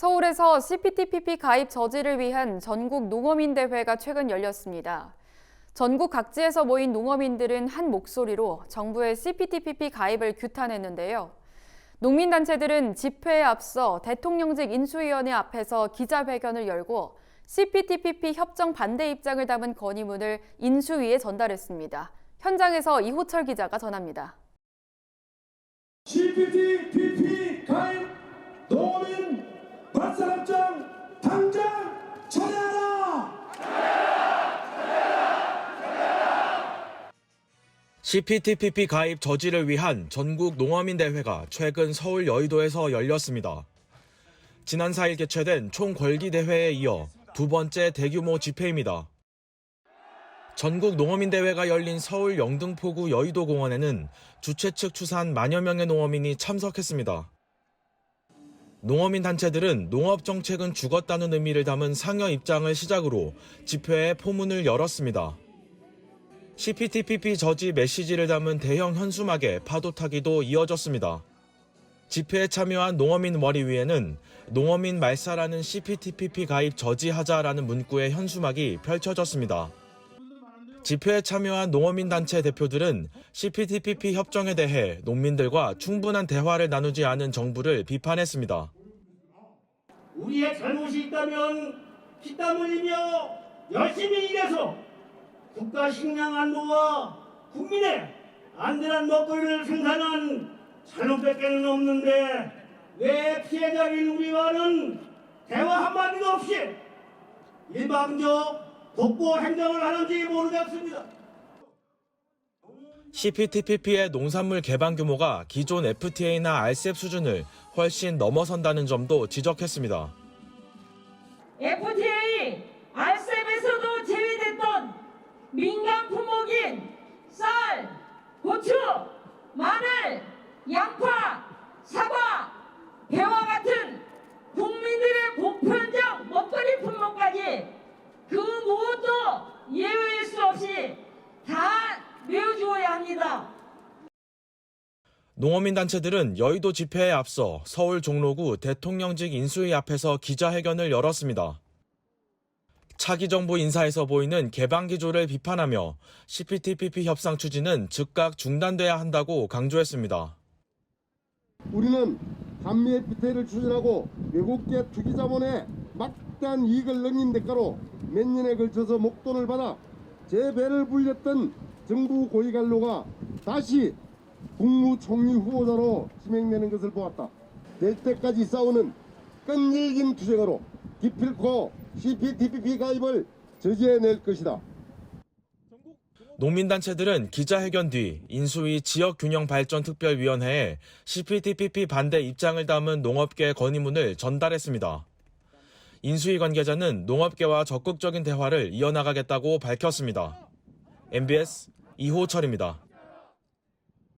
서울에서 CPTPP 가입 저지를 위한 전국 농어민 대회가 최근 열렸습니다. 전국 각지에서 모인 농어민들은 한 목소리로 정부의 CPTPP 가입을 규탄했는데요. 농민단체들은 집회에 앞서 대통령직 인수위원회 앞에서 기자회견을 열고 CPTPP 협정 반대 입장을 담은 건의문을 인수위에 전달했습니다. 현장에서 이호철 기자가 전합니다. CPTPP 가입 농민 반사합장 당장 철회하라! CPTPP 가입 저지를 위한 전국 농어민 대회가 최근 서울 여의도에서 열렸습니다. 지난 4일 개최된 총궐기 대회에 이어 두 번째 대규모 집회입니다. 전국 농어민 대회가 열린 서울 영등포구 여의도 공원에는 주최 측 추산 만여 명의 농어민이 참석했습니다. 농어민 단체들은 농업 정책은 죽었다는 의미를 담은 상여 입장을 시작으로 집회에 포문을 열었습니다. CPTPP 저지 메시지를 담은 대형 현수막에 파도 타기도 이어졌습니다. 집회에 참여한 농어민 머리 위에는 농어민 말살하는 CPTPP 가입 저지하자라는 문구의 현수막이 펼쳐졌습니다. 집회에 참여한 농어민 단체 대표들은 CPTPP 협정에 대해 농민들과 충분한 대화를 나누지 않은 정부를 비판했습니다. 우리의 잘못이 있다면 피땀 흘리며 열심히 일해서 국가 식량 안보와 국민의 안전한 먹거리를 생산한 잘못밖에는 없는데 왜 피해자인 우리와는 대화 한마디도 없이 일방적 독보 행정을 하는지 모르겠습니다. CPTPP의 농산물 개방 규모가 기존 FTA나 RCEP 수준을 훨씬 넘어선다는 점도 지적했습니다. FTA, RCEP에서도 제외됐던 민간 품목인 쌀, 고추, 마늘, 양파, 사과, 배와 같은 국민들의 보편적 먹거리 품목까지 예외일 수 없이 다 내어주어야 합니다. 농어민 단체들은 여의도 집회에 앞서 서울 종로구 대통령직 인수위 앞에서 기자회견을 열었습니다. 차기 정부 인사에서 보이는 개방 기조를 비판하며 CPTPP 협상 추진은 즉각 중단돼야 한다고 강조했습니다. 우리는 한미 FTA를 추진하고 외국계 투기 자본의 막대한 이익을 넘긴 대가로 몇 년에 걸쳐서 목돈을 받아 제 배를 불렸던 정부 고위관료가 다시 국무총리 후보자로 지명되는 것을 보았다. 될 때까지 싸우는 끈질긴 투쟁으로 기필코 CPTPP 가입을 저지해낼 것이다. 농민단체들은 기자회견 뒤 인수위 지역균형발전특별위원회에 CPTPP 반대 입장을 담은 농업계 건의문을 전달했습니다. 인수위 관계자는 농업계와 적극적인 대화를 이어나가겠다고 밝혔습니다. MBS 이호철입니다.